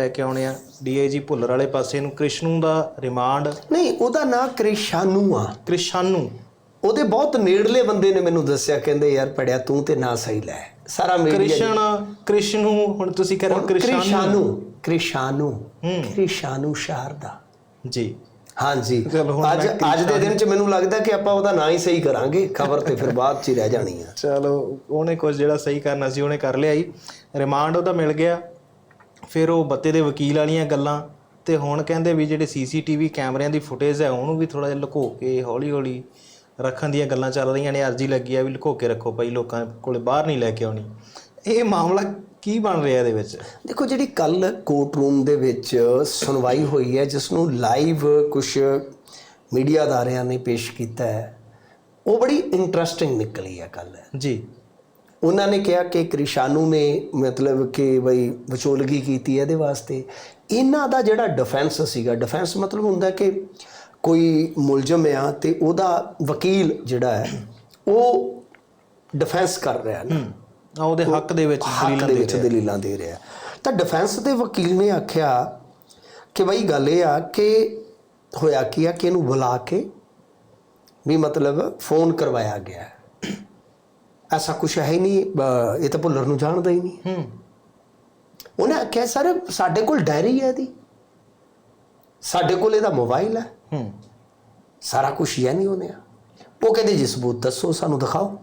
ਲੈ ਕੇ ਆਉਣੇ ਆ। ਡੀਆਈਜੀ ਭੁੱਲਰ ਵਾਲੇ ਪਾਸੇ ਨੂੰ ਕ੍ਰਿਸ਼ਨੂ ਦਾ ਰਿਮਾਂਡ। ਨਹੀਂ ਉਹਦਾ ਨਾਂ ਕ੍ਰਿਸ਼ਾਨੂ ਆ। ਕ੍ਰਿਸ਼ਾਨੂ। ਉਹਦੇ ਬਹੁਤ ਨੇੜਲੇ ਬੰਦੇ ਨੇ ਮੈਨੂੰ ਦੱਸਿਆ ਕਹਿੰਦੇ ਯਾਰ ਪੜਿਆ ਤੂੰ ਤੇ ਨਾਂ ਸਹੀ ਲੈ। ਸਾਰਾ ਮੀਡੀਆ ਕ੍ਰਿਸ਼ਨ ਕ੍ਰਿਸ਼ਨੂ ਹੁਣ ਤੁਸੀਂ ਕਹਿ ਰਹੇ ਹੋ ਕ੍ਰਿਸ਼ਾਨੂ। ਕ੍ਰਿਸ਼ਾਨੂ ਕ੍ਰਿਸ਼ਾਨੂ ਸ਼ਾਰਦਾ ਜੀ। ਹਾਂਜੀ। ਚਲੋ ਹੁਣ ਅੱਜ ਅੱਜ ਦੇ ਦਿਨ 'ਚ ਮੈਨੂੰ ਲੱਗਦਾ ਕਿ ਆਪਾਂ ਉਹਦਾ ਨਾਂ ਹੀ ਸਹੀ ਕਰਾਂਗੇ। ਖਬਰ ਤੇ ਫਿਰ ਬਾਅਦ 'ਚ ਹੀ ਰਹਿ ਜਾਣੀ ਆ। ਚਲੋ ਉਹਨੇ ਕੁਝ ਜਿਹੜਾ ਸਹੀ ਕਰਨਾ ਸੀ ਉਹਨੇ ਕਰ ਲਿਆ ਜੀ। ਰਿਮਾਂਡ ਉਹਦਾ ਮਿਲ ਗਿਆ। ਫਿਰ ਉਹ ਬੱਤੇ ਦੇ ਵਕੀਲ ਵਾਲੀਆਂ ਗੱਲਾਂ ਤੇ ਹੁਣ ਕਹਿੰਦੇ ਵੀ ਜਿਹੜੇ ਸੀਸੀਟੀਵੀ ਕੈਮਰਿਆਂ ਦੀ ਫੁਟੇਜ ਹੈ ਉਹਨੂੰ ਵੀ ਥੋੜਾ ਜਿਹਾ ਲੁਕੋ ਕੇ ਹੌਲੀ ਹੌਲੀ ਰੱਖਣ ਦੀਆਂ ਗੱਲਾਂ ਚੱਲ ਰਹੀਆਂ ਨੇ। ਅਰਜ਼ੀ ਲੱਗੀ ਆ ਵੀ ਲੁਕੋ ਕੇ ਰੱਖੋ ਭਾਈ ਲੋਕਾਂ ਕੋਲੇ ਬਾਹਰ ਨਹੀਂ ਲੈ ਕੇ ਆਉਣੀ। ਇਹ ਮਾਮਲਾ ਕੀ ਬਣ ਰਿਹਾ ਇਹਦੇ ਵਿੱਚ? ਦੇਖੋ ਜਿਹੜੀ ਕੱਲ ਕੋਰਟ ਰੂਮ ਦੇ ਵਿੱਚ ਸੁਣਵਾਈ ਹੋਈ ਹੈ ਜਿਸ ਨੂੰ ਲਾਈਵ ਕੁਝ ਮੀਡੀਆ ਅਦਾਰਿਆਂ ਨੇ ਪੇਸ਼ ਕੀਤਾ ਹੈ ਉਹ ਬੜੀ ਇੰਟਰਸਟਿੰਗ ਨਿਕਲੀ ਹੈ ਕੱਲ ਜੀ। ਉਹਨਾਂ ਨੇ ਕਿਹਾ ਕਿ ਕ੍ਰਿਸ਼ਾਨੂ ਨੇ ਮਤਲਬ ਕਿ ਬਈ ਵਿਚੋਲਗੀ ਕੀਤੀ ਹੈ ਇਹਦੇ ਵਾਸਤੇ। ਇਹਨਾਂ ਦਾ ਜਿਹੜਾ ਡਿਫੈਂਸ ਸੀਗਾ ਡਿਫੈਂਸ ਮਤਲਬ ਹੁੰਦਾ ਕਿ ਕੋਈ ਮੁਲਜ਼ਮ ਆ ਤੇ ਉਹਦਾ ਵਕੀਲ ਜਿਹੜਾ ਹੈ ਉਹ ਡਿਫੈਂਸ ਕਰ ਰਿਹਾ ਨਾ ਆ ਉਹਦੇ ਹੱਕ ਦੇ ਵਿੱਚ ਦਲੀਲਾਂ ਦੇ ਦੇ ਵਿੱਚ ਦਲੀਲਾਂ ਦੇ ਰਿਹਾ। ਤਾਂ ਡਿਫੈਂਸ ਦੇ ਵਕੀਲ ਨੇ ਆਖਿਆ ਕਿ ਬਈ ਗੱਲ ਇਹ ਆ ਕਿ ਹੋਇਆ ਕੀ ਆ ਕਿ ਇਹਨੂੰ ਬੁਲਾ ਕੇ ਵੀ ਮਤਲਬ ਫੋਨ ਕਰਵਾਇਆ ਗਿਆ ਹੈ। ਐਸਾ ਕੁਝ ਹੈ ਹੀ ਨਹੀਂ ਇਹ ਤਾਂ ਭੁੱਲਰ ਨੂੰ ਜਾਣਦਾ ਹੀ ਨਹੀਂ ਹੂੰ ਉਹਨੇ ਆਖਿਆ ਸਰ ਸਾਡੇ ਕੋਲ ਡਾਇਰੀ ਹੈ ਇਹਦੀ ਸਾਡੇ ਕੋਲ ਇਹਦਾ ਮੋਬਾਈਲ ਹੈ ਹੂੰ ਸਾਰਾ ਕੁਝ ਹੀ ਹੈ ਨਹੀਂ ਉਹਨੇ ਉਹ ਕਹਿੰਦੇ ਜੀ ਸਬੂਤ ਦੱਸੋ ਸਾਨੂੰ ਦਿਖਾਓ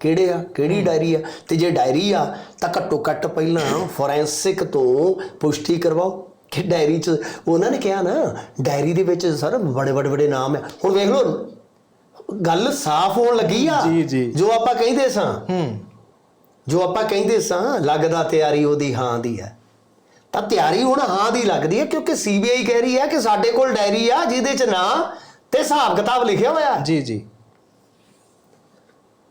ਕਿਹੜੇ ਆ ਕਿਹੜੀ ਡਾਇਰੀ ਆ ਤੇ ਜੇ ਡਾਇਰੀ ਆ ਤਾਂ ਘੱਟੋ ਘੱਟ ਪਹਿਲਾਂ ਫੋਰੈਂਸਿਕ ਤੋਂ ਪੁਸ਼ਟੀ ਕਰਵਾਓ ਕਿ ਡਾਇਰੀ 'ਚ ਉਹਨਾਂ ਨੇ ਕਿਹਾ ਨਾ ਡਾਇਰੀ ਦੇ ਵਿੱਚ ਸਰ ਬੜੇ ਬੜੇ ਬੜੇ ਨਾਮ ਆ ਹੁਣ ਵੇਖ ਲਓ ਗੱਲ ਸਾਫ਼ ਹੋਣ ਲੱਗੀ ਆ ਜੀ, ਜੀ। ਜੋ ਆਪਾਂ ਕਹਿੰਦੇ ਸਾਂ। ਹੂੰ। ਜੋ ਆਪਾਂ ਕਹਿੰਦੇ ਸਾਂ ਲੱਗਦਾ ਤਿਆਰੀ ਉਹਦੀ ਹਾਂ ਦੀ ਹੈ। ਤਾਂ ਤਿਆਰੀ ਹੁਣ ਹਾਂ ਦੀ ਲੱਗਦੀ ਹੈ ਕਿਉਂਕਿ ਸੀਬੀਆਈ ਕਹਿ ਰਹੀ ਹੈ ਕਿ ਸਾਡੇ ਕੋਲ ਡਾਇਰੀ ਆ ਜਿਹਦੇ 'ਚ ਨਾਂ ਤੇ ਹਿਸਾਬ ਕਿਤਾਬ ਲਿਖਿਆ ਹੋਇਆ ਜੀ ਜੀ।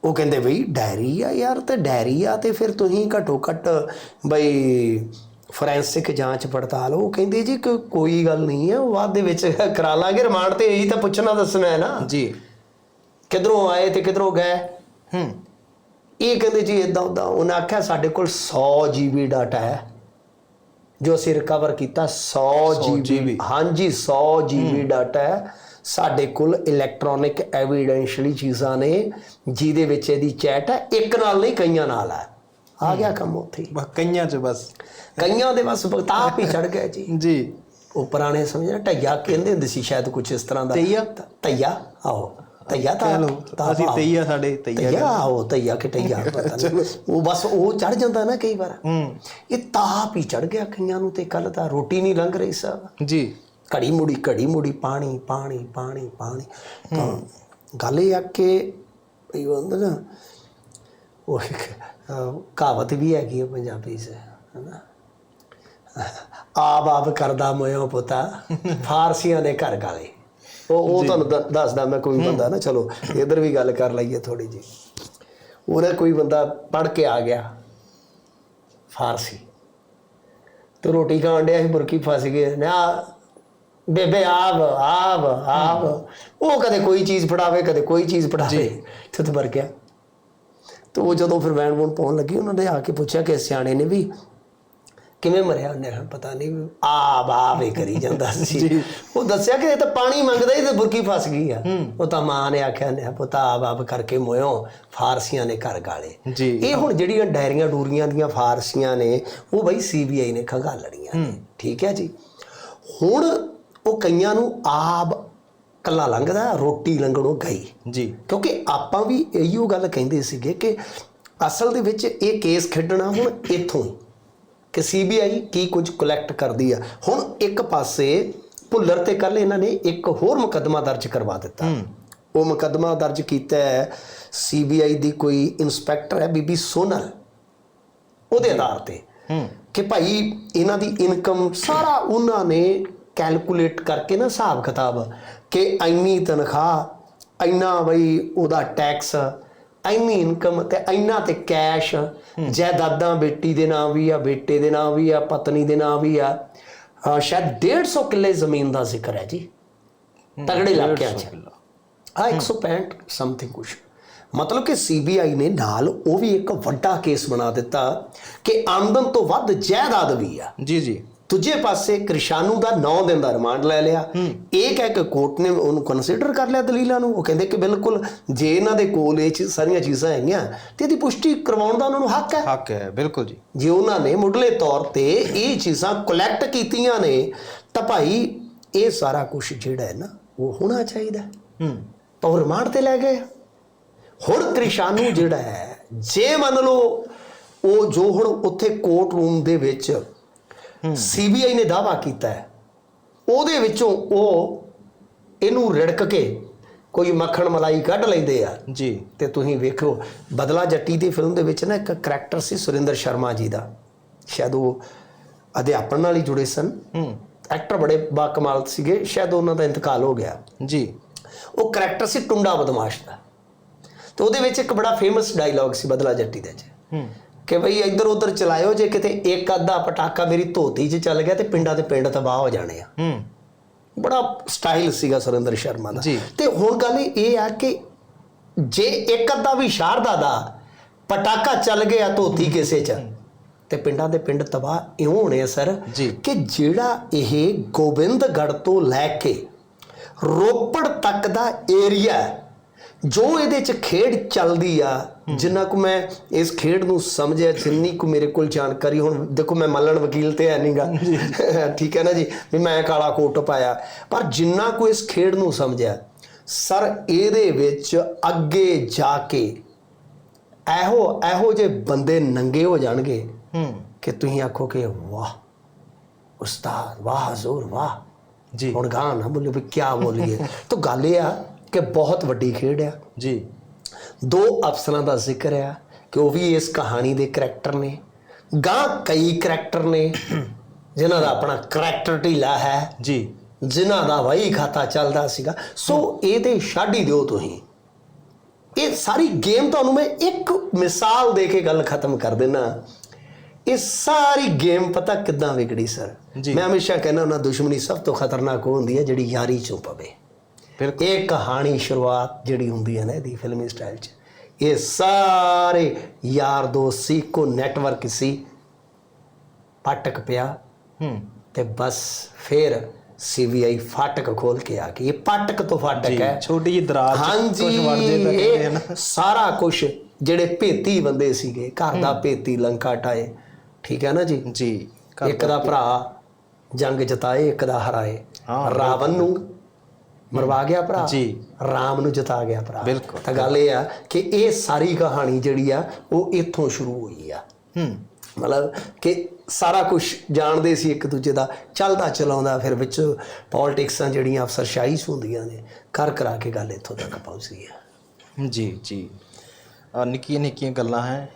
ਉਹ ਕਹਿੰਦੇ ਬਈ ਡਾਇਰੀ ਆ ਯਾਰ ਤੇ ਡਾਇਰੀ ਆ ਤੇ ਫਿਰ ਤੁਸੀਂ ਘੱਟੋ ਘੱਟ ਬਈ ਫੋਰੈਂਸਿਕ ਜਾਂਚ ਪੜਤਾਲ। ਉਹ ਕਹਿੰਦੇ ਜੀ ਕੋਈ ਗੱਲ ਨਹੀਂ ਹੈ ਉਹ ਬਾਅਦ ਦੇ ਵਿੱਚ ਕਰਾ ਲਾਂਗੇ। ਰਿਮਾਂਡ ਤੇ ਇਹੀ ਤਾਂ ਪੁੱਛਣਾ ਦੱਸਣਾ ਹੈ ਨਾ। ਜੀ। ਕਿਧਰੋਂ ਆਏ ਤੇ ਕਿਧਰੋਂ ਗਏ? ਹੂੰ। ਇਹ ਕਹਿੰਦੇ ਜੀ ਇਦਾਂ ਉਦਾਂ ਉਹਨਾਂ ਆਖਿਆ ਸਾਡੇ ਕੋਲ 100 ਜੀਬੀ ਡਾਟਾ ਹੈ। ਜੋ ਅਸੀਂ ਰਿਕਵਰ ਕੀਤਾ 100 ਜੀਬੀ। ਹਾਂਜੀ 100 ਜੀਬੀ ਡਾਟਾ ਹੈ। ਸਾਡੇ ਕੋਲ ਇਲੈਕਟ੍ਰੋਨਿਕ ਐਵੀਡੈਂਸ਼ਲੀ ਚੀਜ਼ਾਂ ਨੇ ਜਿਹਦੇ ਵਿੱਚ ਇਹਦੀ ਚੈਟ ਹੈ। ਇੱਕ ਨਾਲ ਨਹੀਂ ਕਈਆਂ ਨਾਲ ਹੈ। ਆ ਗਿਆ ਕੰਮ ਉੱਥੇ। ਬਸ ਕਈਆਂ ਚ ਬਸ। ਕਈਆਂ ਦੇ ਬਸ ਬਗਤਾਪ ਹੀ ਚੜ ਗਿਆ ਜੀ। ਜੀ। ਉਹ ਪੁਰਾਣੇ ਸਮਝਣਾ ਢਈਆ ਕਹਿੰਦੇ ਹੁੰਦੇ ਸੀ ਸ਼ਾਇਦ ਕੁਝ ਇਸ ਤਰ੍ਹਾਂ ਦਾ। ਤਈਆ? ਤਈਆ ਆਓ ਤਈਆ ਤਾਂ ਅਸੀਂ। ਤਈਆ ਸਾਡੇ ਤਈਆ ਤਈਆ ਆਓ ਤਈਆ ਕਿ ਤਈਆ ਪਤਾ ਨਹੀਂ ਉਹ ਬਸ ਉਹ ਚੜ ਜਾਂਦਾ ਨਾ ਕਈ ਵਾਰ। ਹੂੰ। ਇਹ ਤਾਪ ਹੀ ਚੜ ਗਿਆ ਕਈਆਂ ਨੂੰ ਤੇ ਕੱਲ ਤਾਂ ਰੋਟੀ ਨਹੀਂ ਲੰਘ ਰਹੀ ਸਾਹਿਬ ਜੀ। ਘੜੀ ਮੁੜੀ ਘੜੀ ਮੁੜੀ ਪਾਣੀ ਪਾਣੀ ਪਾਣੀ ਪਾਣੀ। ਤਾਂ ਗੱਲ ਇਹ ਆ ਕਿ ਇਹ ਹੁੰਦਾ ਨਾ ਉਹ ਕਹਾਵਤ ਵੀ ਹੈਗੀ ਹੈ ਪੰਜਾਬੀ 'ਚ ਹਨਾ। ਆਬ ਆਬ ਕਰਦਾ ਮੋਇਓ ਪੁੱਤਾ ਫਾਰਸੀਆਂ ਦੇ ਘਰ ਗਾਲੇ। ਉਹ ਉਹ ਤੁਹਾਨੂੰ ਦੱਸਦਾ ਮੈਂ ਕੋਈ ਬੰਦਾ ਨਾ ਚਲੋ ਇਧਰ ਵੀ ਗੱਲ ਕਰ ਲਈਏ ਥੋੜੀ ਜੀ ਉਹਨੇ ਕੋਈ ਬੰਦਾ ਪੜ ਕੇ ਆ ਗਿਆ ਫਾਰਸੀ। ਤੇ ਰੋਟੀ ਖਾਣ ਡਿਆ ਸੀ ਬੁਰਕੀ ਫਸ ਗਈ। ਨਾ ਬੇਬੇ ਆਬ ਆਬ ਆਬ ਉਹ ਕਦੇ ਕੋਈ ਚੀਜ਼ ਫੜਾਵੇ ਕਦੇ ਕੋਈ ਚੀਜ਼ ਫੜਾਵੇ ਤੇ ਮਰ ਗਿਆ। ਤੇ ਉਹ ਜਦੋਂ ਫਿਰ ਵੈਨ ਵੂਨ ਪਾਉਣ ਲੱਗੀ ਉਹਨਾਂ ਨੇ ਆ ਕੇ ਪੁੱਛਿਆ ਕਿ ਸਿਆਣੇ ਨੇ ਵੀ ਕਿਵੇਂ ਮਰਿਆ ਉਹਨੇ? ਪਤਾ ਨਹੀਂ। ਆਬ ਆਬ ਹੀ ਕਰੀ ਜਾਂਦਾ ਸੀ। ਉਹ ਦੱਸਿਆ ਕਿ ਇਹ ਤਾਂ ਪਾਣੀ ਮੰਗਦਾ ਹੀ ਤੇ ਬੁਰਕੀ ਫਸ ਗਈ ਆ। ਉਹ ਤਾਂ ਮਾਂ ਨੇ ਆਖਿਆ ਨੇ ਪੁੱਤ ਆਬ ਆਬ ਕਰਕੇ ਮੋਇਓ। ਫਾਰਸੀਆਂ ਨੇ ਘਰ ਗਾਲੇ। ਇਹ ਹੁਣ ਜਿਹੜੀਆਂ ਡਾਇਰੀਆਂ ਡੂਰੀਆਂ ਦੀਆਂ ਫਾਰਸੀਆਂ ਨੇ ਉਹ ਬਈ ਸੀਬੀਆਈ ਨੇ ਖੰਗਾਲਣੀਆਂ। ਠੀਕ ਹੈ ਜੀ? ਹੁਣ ਉਹ ਕਈਆਂ ਨੂੰ ਆਬ ਕੱਲਾ ਲੰਘਦਾ ਰੋਟੀ ਲੰਘਣੋਂ ਗਈ। ਜੀ। ਕਿਉਂਕਿ ਆਪਾਂ ਵੀ ਇਹੀਓ ਗੱਲ ਕਹਿੰਦੇ ਸੀਗੇ ਕਿ ਅਸਲ ਦੇ ਵਿੱਚ ਇਹ ਕੇਸ ਖੇਡਣਾ ਹੁਣ ਇੱਥੋਂ ਕਿ ਸੀਬੀਆਈ ਕੀ ਕੁਝ ਕਲੈਕਟ ਕਰਦੀ ਆ। ਹੁਣ ਇੱਕ ਪਾਸੇ ਭੁੱਲਰ ਤੇ ਕੱਲ ਇਹਨਾਂ ਨੇ ਇੱਕ ਹੋਰ ਮੁਕੱਦਮਾ ਦਰਜ ਕਰਵਾ ਦਿੱਤਾ। ਉਹ ਮੁਕੱਦਮਾ ਦਰਜ ਕੀਤਾ ਹੈ ਸੀਬੀਆਈ ਦੀ ਕੋਈ ਇਨਸਪੈਕਟਰ ਹੈ ਬੀਬੀ ਸੋਨਲ ਉਹਦੇ ਆਧਾਰ ਤੇ। ਕਿ ਭਾਈ ਇਹਨਾਂ ਦੀ ਇਨਕਮ ਸਾਰਾ ਉਹਨਾਂ ਨੇ ਕੈਲਕੂਲੇਟ ਕਰਕੇ ਨਾ ਹਿਸਾਬ ਕਿਤਾਬ ਕਿ ਇੰਨੀ ਤਨਖਾਹ ਇੰਨਾ ਬਈ ਉਹਦਾ ਟੈਕਸ ਇੰਨੀ ਇਨਕਮ ਤੇ ਇੰਨਾ ਤੇ ਕੈਸ਼ ਜਾਇਦਾਦਾਂ ਬੇਟੀ ਦੇ ਨਾਂ ਵੀ ਆ ਬੇਟੇ ਦੇ ਨਾਂ ਵੀ ਆ ਪਤਨੀ ਦੇ ਨਾਂ ਵੀ ਆ। ਸ਼ਾਇਦ 150 ਕਿੱਲੇ ਜ਼ਮੀਨ ਦਾ ਜ਼ਿਕਰ ਹੈ ਜੀ। ਤਗੜੇ ਇਲਾਕਿਆਂ 'ਚ। ਆ 165 ਸਮਥਿੰਗ ਕੁਛ। ਮਤਲਬ ਕਿ ਸੀਬੀਆਈ ਨੇ ਨਾਲ ਉਹ ਵੀ ਇੱਕ ਵੱਡਾ ਕੇਸ ਬਣਾ ਦਿੱਤਾ ਕਿ ਆਮਦਨ ਤੋਂ ਵੱਧ ਜਾਇਦਾਦ ਵੀ ਆ। ਜੀ ਜੀ। ਦੂਜੇ ਪਾਸੇ ਕ੍ਰਿਸ਼ਾਨੂ ਦਾ 9 ਦਿਨ ਦਾ ਰਿਮਾਂਡ ਲੈ ਲਿਆ। ਇਹ ਕਹਿ ਕੇ ਕੋਰਟ ਨੇ ਉਹਨੂੰ ਕੰਸੀਡਰ ਕਰ ਲਿਆ ਦਲੀਲਾਂ ਨੂੰ। ਉਹ ਕਹਿੰਦੇ ਕਿ ਬਿਲਕੁਲ ਜੇ ਇਹਨਾਂ ਦੇ ਕੋਲ ਇਹ ਸਾਰੀਆਂ ਚੀਜ਼ਾਂ ਹੈਗੀਆਂ ਤੇ ਇਹਦੀ ਪੁਸ਼ਟੀ ਕਰਵਾਉਣ ਦਾ ਉਹਨਾਂ ਨੂੰ ਹੱਕ ਹੈ। ਹੱਕ ਹੈ ਬਿਲਕੁਲ ਜੀ। ਜੇ ਉਹਨਾਂ ਨੇ ਮੁੱਢਲੇ ਤੌਰ ਤੇ ਇਹ ਚੀਜ਼ਾਂ ਕਲੈਕਟ ਕੀਤੀਆਂ ਨੇ ਤਾਂ ਭਾਈ ਇਹ ਸਾਰਾ ਕੁਝ ਜਿਹੜਾ ਹੈ ਨਾ ਉਹ ਹੋਣਾ ਚਾਹੀਦਾ ਹੈ। ਹੂੰ। ਤਾਂ ਉਹ ਰਿਮਾਂਡ ਤੇ ਲੈ ਗਏ। ਹੁਣ ਕ੍ਰਿਸ਼ਾਨੂ ਜਿਹੜਾ ਹੈ ਜੇ ਮੰਨ ਲਓ ਉਹ ਜੋ ਹੁਣ ਉੱਥੇ ਕੋਰਟ ਰੂਮ ਦੇ ਵਿੱਚ ਸੀਬੀਆਈ ਨੇ ਦਾਵਾ ਕੀਤਾ ਹੈ। ਉਹਦੇ ਵਿੱਚੋਂ ਉਹ ਇਹਨੂੰ ਰਿੜਕ ਕੇ ਕੋਈ ਮੱਖਣ ਮਲਾਈ ਕੱਢ ਲੈਂਦੇ ਆ। ਜੀ। ਤੇ ਤੁਸੀਂ ਵੇਖੋ ਬਦਲਾ ਜੱਟੀ ਦੀ ਫਿਲਮ ਦੇ ਵਿੱਚ ਨਾ ਇੱਕ ਕਰੈਕਟਰ ਸੀ ਸੁਰਿੰਦਰ ਸ਼ਰਮਾ ਜੀ ਦਾ। ਸ਼ਾਇਦ ਉਹ ਅਧਿਆਪਨ ਨਾਲ ਹੀ ਜੁੜੇ ਸਨ। ਹੂੰ। ਐਕਟਰ ਬੜੇ ਬਾਕਮਾਲ ਸੀਗੇ ਸ਼ਾਇਦ ਉਹਨਾਂ ਦਾ ਇੰਤਕਾਲ ਹੋ ਗਿਆ। ਜੀ। ਉਹ ਕਰੈਕਟਰ ਸੀ ਟੁੰਡਾ ਬਦਮਾਸ਼ ਦਾ। ਤੇ ਉਹਦੇ ਵਿੱਚ ਇੱਕ ਬੜਾ ਫੇਮਸ ਡਾਇਲੌਗ ਸੀ ਬਦਲਾ ਜੱਟੀ ਦੇ ਚ ਹੂੰ। ਕਿ ਭਈ ਇੱਧਰ ਉੱਧਰ ਚਲਾਇਓ ਜੇ ਕਿਤੇ ਇੱਕ ਅੱਧਾ ਪਟਾਕਾ ਮੇਰੀ ਧੋਤੀ 'ਚ ਚੱਲ ਗਿਆ ਤੇ ਪਿੰਡਾਂ ਦੇ ਪਿੰਡ ਤਬਾਹ ਹੋ ਜਾਣੇ ਆ ਹੂੰ ਬੜਾ ਸਟਾਈਲ ਸੀਗਾ ਸੁਰਿੰਦਰ ਸ਼ਰਮਾ ਦਾ। ਤੇ ਹੁਣ ਗੱਲ ਇਹ ਆ ਕਿ ਜੇ ਇੱਕ ਅੱਧਾ ਵੀ ਸ਼ਾਰਦਾ ਦਾ ਪਟਾਕਾ ਚੱਲ ਗਿਆ ਧੋਤੀ ਕਿਸੇ 'ਚ ਤੇ ਪਿੰਡਾਂ ਦੇ ਪਿੰਡ ਤਬਾਹ ਇਉਂ ਹੋਣੇ ਆ ਸਰ। ਕਿ ਜਿਹੜਾ ਇਹ ਗੋਬਿੰਦਗੜ੍ਹ ਤੋਂ ਲੈ ਕੇ ਰੋਪੜ ਤੱਕ ਦਾ ਏਰੀਆ ਜੋ ਇਹਦੇ 'ਚ ਖੇਡ ਚੱਲਦੀ ਆ ਜਿੰਨਾ ਕੁ ਮੈਂ ਇਸ ਖੇਡ ਨੂੰ ਸਮਝਿਆ ਜਿੰਨੀ ਕੁ ਮੇਰੇ ਕੋਲ ਜਾਣਕਾਰੀ ਹੁਣ ਦੇਖੋ ਮੈਂ ਮੱਲਣ ਵਕੀਲ ਤੇ ਹੈ ਨਹੀਂਗਾ ਠੀਕ ਹੈ ਨਾ ਜੀ? ਵੀ ਮੈਂ ਕਾਲਾ ਕੋਟ ਪਾਇਆ। ਪਰ ਜਿੰਨਾ ਕੁ ਇਸ ਖੇਡ ਨੂੰ ਸਮਝਿਆ ਸਰ ਇਹਦੇ ਵਿੱਚ ਅੱਗੇ ਜਾ ਕੇ ਇਹੋ ਇਹੋ ਜੇ ਬੰਦੇ ਨੰਗੇ ਹੋ ਜਾਣਗੇ ਹੂੰ। ਕਿ ਤੁਸੀਂ ਆਖੋ ਕਿ ਵਾਹ ਉਸਤਾਦ ਵਾਹ ਹਜ਼ੂਰ ਵਾਹ। ਜੀ। ਹੁਣ ਗਾਂ ਨਾ ਬੋਲੇ ਵੀ ਕੀ ਬੋਲੀਏ। ਤਾਂ ਗੱਲ ਇਹ ਆ ਕਿ ਬਹੁਤ ਵੱਡੀ ਖੇਡ ਆ। ਜੀ। ਦੋ ਅਫਸਰਾਂ ਦਾ ਜ਼ਿਕਰ ਆ ਕਿ ਉਹ ਵੀ ਇਸ ਕਹਾਣੀ ਦੇ ਕਰੈਕਟਰ ਨੇ। ਗਾਂ ਕਈ ਕਰੈਕਟਰ ਨੇ ਜਿਨ੍ਹਾਂ ਦਾ ਆਪਣਾ ਕਰੈਕਟਰ ਢੀਲਾ ਹੈ। ਜੀ। ਜਿਨ੍ਹਾਂ ਦਾ ਵਹੀ ਖਾਤਾ ਚੱਲਦਾ ਸੀਗਾ। ਸੋ ਇਹਦੇ ਛੱਡ ਹੀ ਦਿਓ ਤੁਸੀਂ। ਇਹ ਸਾਰੀ ਗੇਮ ਤੁਹਾਨੂੰ ਮੈਂ ਇੱਕ ਮਿਸਾਲ ਦੇ ਕੇ ਗੱਲ ਖਤਮ ਕਰ ਦੇਣਾ ਇਹ ਸਾਰੀ ਗੇਮ ਪਤਾ ਕਿੱਦਾਂ ਵਿਗੜੀ ਸਰ। ਮੈਂ ਹਮੇਸ਼ਾ ਕਹਿੰਦਾ ਉਹਨਾਂ ਦੁਸ਼ਮਣੀ ਸਭ ਤੋਂ ਖਤਰਨਾਕ ਹੁੰਦੀ ਹੈ ਜਿਹੜੀ ਯਾਰੀ ਚੋਂ ਪਵੇ। ਬਿਲਕੁਲ। ਇਹ ਕਹਾਣੀ ਸ਼ੁਰੂਆਤ ਜਿਹੜੀ ਹੁੰਦੀ ਹੈ ਨਾ ਇਹਦੀ ਫਿਲਮੀ ਸਟਾਈਲ 'ਚ ਇਹ ਸਾਰੇ ਯਾਰ ਦੋਸਤ ਸੀ ਕੋ ਨੈਟਵਰਕ ਸੀ। ਪਟਕ ਪਿਆ ਹੂੰ। ਤੇ ਬਸ ਫਿਰ ਸੀਬੀਆਈ ਫਾਟਕ ਖੋਲ ਕੇ ਆ ਗਈ। ਇਹ ਫਾਟਕ ਤੋਂ ਫਾਟਕ ਹੈ। ਛੋਟੀ ਜਿਹੀ ਦਰਾਜ ਕੁਝ ਵੜ ਜੇ ਤਾਂ ਕਹਿੰਦੇ ਆ ਨਾ। ਇਹ ਸਾਰਾ ਕੁਝ ਜਿਹੜੇ ਭੇਤੀ ਬੰਦੇ ਸੀਗੇ ਘਰ ਦਾ ਭੇਤੀ ਲੰਕਾ ਟਾਏ ਠੀਕ ਹੈ ਨਾ ਜੀ? ਜੀ ਇੱਕ ਦਾ ਭਰਾ ਜੰਗ ਜਿਤਾਏ ਇੱਕ ਦਾ ਹਰਾਏ। ਰਾਵਣ ਨੂੰ ਮਰਵਾ ਗਿਆ ਭਰਾ ਜੀ। ਰਾਮ ਨੂੰ ਜਿਤਾ ਗਿਆ ਭਰਾ। ਬਿਲਕੁਲ। ਤਾਂ ਗੱਲ ਇਹ ਆ ਕਿ ਇਹ ਸਾਰੀ ਕਹਾਣੀ ਜਿਹੜੀ ਆ ਉਹ ਇੱਥੋਂ ਸ਼ੁਰੂ ਹੋਈ ਆ। ਹੂੰ। ਮਤਲਬ ਕਿ ਸਾਰਾ ਕੁਝ ਜਾਣਦੇ ਸੀ ਇੱਕ ਦੂਜੇ ਦਾ ਚੱਲਦਾ ਚਲਾਉਂਦਾ ਫਿਰ ਵਿੱਚ ਪੋਲਿਟਿਕਸਾਂ ਜਿਹੜੀਆਂ ਅਫਸਰਸ਼ਾਹੀ 'ਚ ਹੁੰਦੀਆਂ ਨੇ ਕਰ ਕਰਾ ਕੇ ਗੱਲ ਇੱਥੋਂ ਤੱਕ ਪਹੁੰਚੀ ਆ। ਜੀ ਜੀ। ਨਿੱਕੀਆਂ ਨਿੱਕੀਆਂ ਗੱਲਾਂ ਹੈ।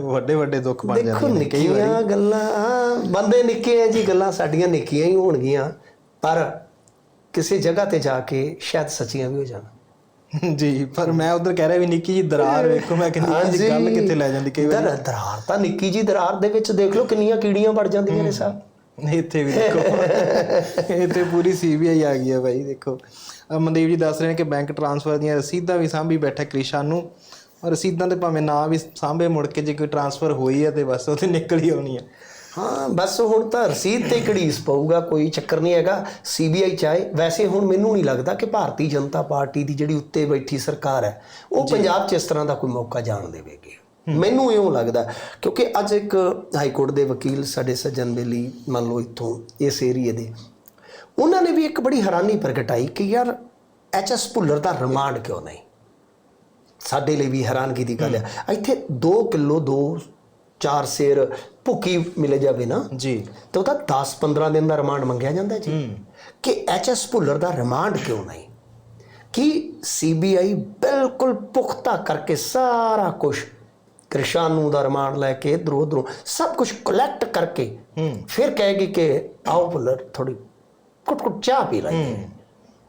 ਵੱਡੇ ਵੱਡੇ ਦੁੱਖ ਬਣ ਜਾਂਦੇ ਨੇ ਕਈ ਵਾਰੀ। ਗੱਲਾਂ ਬੰਦੇ ਨਿੱਕੇ ਆ ਜੀ ਗੱਲਾਂ ਸਾਡੀਆਂ ਨਿੱਕੀਆਂ ਹੀ ਹੋਣਗੀਆਂ ਪਰ ਕਿਸੇ ਜਗ੍ਹਾ ਤੇ ਜਾ ਕੇ ਸ਼ਾਇਦ ਸੱਚੀਆਂ ਵੀ ਹੋ ਜਾਣ। ਜੀ ਪਰ ਮੈਂ ਉਧਰ ਕਹਿ ਰਿਹਾ ਵੀ ਨਿੱਕੀ ਜੀ ਦਰਾਰ ਵੇਖੋ ਮੈਂ ਕਿੰਨੀ ਜੀ ਗੱਲ ਕਿੱਥੇ ਲੈ ਜਾਂਦੀ ਕਈ ਵਾਰੀ। ਦਰ- ਦਰਾਰ ਤਾਂ ਨਿੱਕੀ ਜੀ ਦਰਾਰ ਦੇ ਵਿੱਚ ਦੇਖ ਲਓ ਕਿੰਨੀਆਂ ਕੀੜੀਆਂ ਵੜ ਜਾਂਦੀਆਂ ਨੇ ਸਾਹਿਬ ਇੱਥੇ ਵੀ ਦੇਖੋ। ਇੱਥੇ ਪੂਰੀ ਸੀਬੀਆਈ ਆ ਗਈ ਹੈ ਭਾਈ ਦੇਖੋ। ਮਨਦੀਪ ਜੀ ਦੱਸ ਰਹੇ ਨੇ ਕਿ ਬੈਂਕ ਟ੍ਰਾਂਸਫਰ ਦੀਆਂ ਰਸੀਦਾਂ ਵੀ ਸਾਂਭੀ ਬੈਠਾ ਕ੍ਰਿਸ਼ਾਨ ਨੂੰ। ਔਰ ਰਸੀਦਾਂ ਤੇ ਭਾਵੇਂ ਨਾ ਵੀ ਸਾਂਭੇ ਮੁੜ ਕੇ ਜੇ ਕੋਈ ਟ੍ਰਾਂਸਫਰ ਹੋਈ ਹੈ ਤੇ ਬਸ ਉਹ ਤੇ ਨਿਕਲ ਹੀ ਆਉਣੀ ਹੈ ਹਾਂ ਬਸ ਹੁਣ ਤਾਂ ਰਸੀਦ ਤੇ ਘੜੀਸ ਪਊਗਾ ਕੋਈ ਚੱਕਰ ਨਹੀਂ ਹੈਗਾ। ਸੀਬੀਆਈ ਚਾਹੇ ਵੈਸੇ ਹੁਣ ਮੈਨੂੰ ਨਹੀਂ ਲੱਗਦਾ ਕਿ ਭਾਰਤੀ ਜਨਤਾ ਪਾਰਟੀ ਦੀ ਜਿਹੜੀ ਉੱਤੇ ਬੈਠੀ ਸਰਕਾਰ ਹੈ ਉਹ ਪੰਜਾਬ 'ਚ ਇਸ ਤਰ੍ਹਾਂ ਦਾ ਕੋਈ ਮੌਕਾ ਜਾਣ ਦੇਵੇਗੀ। ਮੈਨੂੰ ਇਉਂ ਲੱਗਦਾ ਕਿਉਂਕਿ ਅੱਜ ਇੱਕ ਹਾਈ ਕੋਰਟ ਦੇ ਵਕੀਲ ਸਾਡੇ ਸੱਜਣ ਬੇਲੀ ਮੰਨ ਲਓ ਇੱਥੋਂ ਇਸ ਏਰੀਏ ਦੇ ਉਹਨਾਂ ਨੇ ਵੀ ਇੱਕ ਬੜੀ ਹੈਰਾਨੀ ਪ੍ਰਗਟਾਈ ਕਿ ਯਾਰ ਐਚਐਸ ਭੁੱਲਰ ਦਾ ਰਿਮਾਂਡ ਕਿਉਂ ਨਹੀਂ? ਸਾਡੇ ਲਈ ਵੀ ਹੈਰਾਨਗੀ ਦੀ ਗੱਲ ਹੈ। ਇੱਥੇ 2 ਕਿਲੋ 2 4 ਸੇਰ ਭੁੱਕੀ ਮਿਲੇ ਜਾਵੇ ਨਾ ਜੀ। ਤੇ ਉਹਦਾ 10-15 ਦਿਨ ਦਾ ਰਿਮਾਂਡ ਮੰਗਿਆ ਜਾਂਦਾ ਜੀ। ਕਿ ਐਚਐਸ ਭੁੱਲਰ ਦਾ ਰਿਮਾਂਡ ਕਿਉਂ ਨਹੀਂ? ਕਿ ਸੀਬੀਆਈ ਬਿਲਕੁਲ ਪੁਖਤਾ ਕਰਕੇ ਸਾਰਾ ਕੁਝ ਕ੍ਰਿਸ਼ਾਨੂ ਦਾ ਰਿਮਾਂਡ ਲੈ ਕੇ ਇਧਰੋਂ ਉਧਰੋਂ ਸਭ ਕੁਝ ਕਲੈਕਟ ਕਰਕੇ ਫਿਰ ਕਹੇਗੀ ਕਿ ਆਓ ਭੁੱਲਰ ਥੋੜੀ ਕੁੱਟ ਕੁੱਟ ਚਾਹ ਪੀ ਲਈ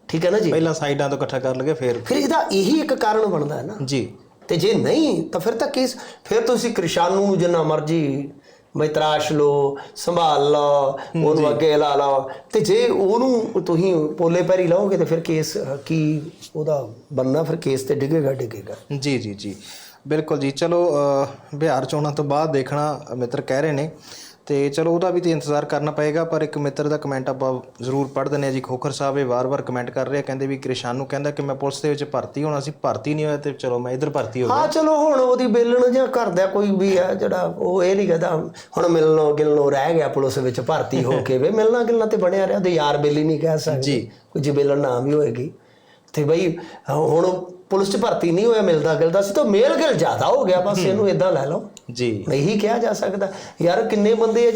ਠੀਕ ਹੈ ਨਾ ਜੀ? ਪਹਿਲਾਂ ਸਾਈਡਾਂ ਤੋਂ ਇਕੱਠਾ ਕਰ ਲਗੇ ਫਿਰ ਫਿਰ ਇਹਦਾ ਇਹੀ ਇੱਕ ਕਾਰਨ ਬਣਦਾ ਹੈ ਨਾ। ਜੀ। ਤੇ ਜੇ ਨਹੀਂ ਤਾਂ ਫਿਰ ਤਾਂ ਕੇਸ ਫਿਰ ਤੁਸੀਂ ਕ੍ਰਿਸ਼ਾਨੂ ਨੂੰ ਜਿੰਨਾ ਮਰਜ਼ੀ ਬਈ ਤਰਾਸ਼ ਲਓ ਸੰਭਾਲ ਲਓ ਉਹਨੂੰ ਅੱਗੇ ਲਾ ਲਓ ਤੇ ਜੇ ਉਹਨੂੰ ਤੁਸੀਂ ਪੋਲੇ ਪੈਰੀ ਲਾਓਗੇ ਤੇ ਫਿਰ ਕੇਸ ਕੀ ਉਹਦਾ ਬੰਨਾ ਫਿਰ ਕੇਸ ਤੇ ਡਿੱਗੇਗਾ ਡਿੱਗੇਗਾ। ਜੀ ਜੀ ਜੀ। ਬਿਲਕੁਲ ਜੀ। ਚਲੋ ਬਿਹਾਰ ਚੋਣਾਂ ਤੋਂ ਬਾਅਦ ਦੇਖਣਾ ਮਿੱਤਰ ਕਹਿ ਰਹੇ ਨੇ। ਤੇ ਚਲੋ ਉਹਦਾ ਵੀ ਤੇ ਇੰਤਜ਼ਾਰ ਕਰਨਾ ਪਏਗਾ ਪਰ ਇੱਕ ਮਿੱਤਰ ਦਾ ਕਮੈਂਟ ਆਪਾਂ ਜ਼ਰੂਰ ਪੜ੍ਹ ਦਿੰਦੇ ਹਾਂ ਜੀ। ਖੋਖਰ ਸਾਹਿਬ ਇਹ ਵਾਰ-ਵਾਰ ਕਮੈਂਟ ਕਰ ਰਹੇ ਆ ਕਹਿੰਦੇ ਵੀ ਕ੍ਰਿਸ਼ਨ ਨੂੰ ਕਹਿੰਦਾ ਕਿ ਮੈਂ ਪੁਲਿਸ ਦੇ ਵਿੱਚ ਭਰਤੀ ਹੋਣਾ ਸੀ ਭਰਤੀ ਨਹੀਂ ਹੋਇਆ ਤੇ ਚਲੋ ਮੈਂ ਇੱਧਰ ਭਰਤੀ ਹੋ ਗਿਆ। ਹਾਂ ਚਲੋ ਹੁਣ ਉਹਦੀ ਬੇਲਣ ਜਾਂ ਘਰ ਦਾ ਕੋਈ ਵੀ ਹੈ ਜਿਹੜਾ ਉਹ ਇਹ ਨਹੀਂ ਕਹਦਾ ਹੁਣ ਮਿਲਣੋਂ ਗਿਲਣੋਂ ਰਹਿ ਗਿਆ ਪੁਲਿਸ ਵਿੱਚ ਭਰਤੀ ਹੋ ਕੇ ਵੇ ਮਿਲਣਾ ਗਿਲਣਾ ਤੇ ਬਣਿਆ ਰਿਹਾ ਤੇ ਯਾਰ ਬੇਲੀ ਨਹੀਂ ਕਹਿ ਸਕਦੇ। ਜੀ। ਕੋਈ ਜੇ ਬੇਲਣ ਨਾ ਵੀ ਹੋਏਗੀ। ਤੇ ਬਈ ਹੁਣ ਪੁਲਿਸ 'ਚ ਭਰਤੀ ਨਹੀਂ ਹੋਇਆ ਮਿਲਦਾ ਗਿਲਦਾ ਸੀ ਤਾਂ ਮੇਲ ਗਿਲ ਜ਼ਿਆਦਾ ਹੋ ਗਿਆ ਬਸ ਇਹਨੂੰ ਇਦਾਂ ਲੈ ਲਓ। ਜੀ। ਨਹੀਂ ਕਿਹਾ ਜਾ ਸਕਦਾ। ਯਾਰ ਕਿੰਨੇ ਬੰਦੇ ਆ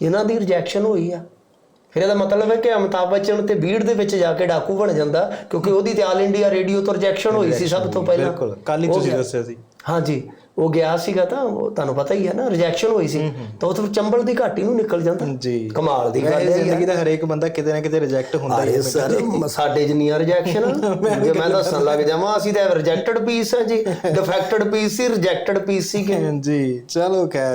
ਜਿਹਨਾਂ ਦੀ ਰਿਜੈਕਸ਼ਨ ਹੋਈ ਆ। ਫਿਰ ਇਹਦਾ ਮਤਲਬ ਹੈ ਕਿ ਅਮਿਤਾਭ ਬੱਚਨ ਤੇ ਭੀੜ ਦੇ ਵਿੱਚ ਜਾ ਕੇ ਡਾਕੂ ਬਣ ਜਾਂਦਾ ਕਿਉਂਕਿ ਉਹਦੀ ਤੇ ਆਲ ਇੰਡੀਆ ਰੇਡੀਓ ਤੋਂ ਰਿਜੈਕਸ਼ਨ ਹੋਈ ਸੀ ਸਭ ਤੋਂ ਪਹਿਲਾਂ। ਬਿਲਕੁਲ ਕੱਲ ਹੀ ਤੁਸੀਂ। ਦੱਸਿਆ ਸੀ। ਹਾਂਜੀ ਉਹ ਗਿਆ ਸੀਗਾ ਤਾਂ ਤੁਹਾਨੂੰ ਪਤਾ ਹੀ ਹੈ ਨਾ ਰਿਜੈਕਸ਼ਨ ਹੋਈ ਸੀ। ਤਾਂ ਉਹ ਤੋਂ ਚੰਬਲ ਦੀ ਘਾਟੀ ਨੂੰ ਨਿਕਲ ਜਾਂਦਾ। ਜੀ। ਕਮਾਲ ਦੀ ਗੱਲ ਹੈ ਜ਼ਿੰਦਗੀ ਦਾ ਹਰੇਕ ਬੰਦਾ ਕਿਤੇ ਨਾ ਕਿਤੇ ਰਿਜੈਕਟ ਹੁੰਦਾ ਹੀ ਹੈ। ਸਰ ਸਾਡੇ ਜਿੰਨੀਆਂ ਰਿਜੈਕਸ਼ਨ ਜੇ ਮੈਂ ਦੱਸਣ ਲੱਗ ਜਾਵਾਂ ਅਸੀਂ ਤਾਂ ਰਿਜੈਕਟਡ ਪੀਸ ਹਾਂ ਜੀ। ਡਿਫੈਕਟਡ ਪੀਸ ਸੀ ਰਿਜੈਕਟਡ ਪੀਸ ਸੀ ਕਿ ਜੀ ਚਲੋ ਖੈਰ।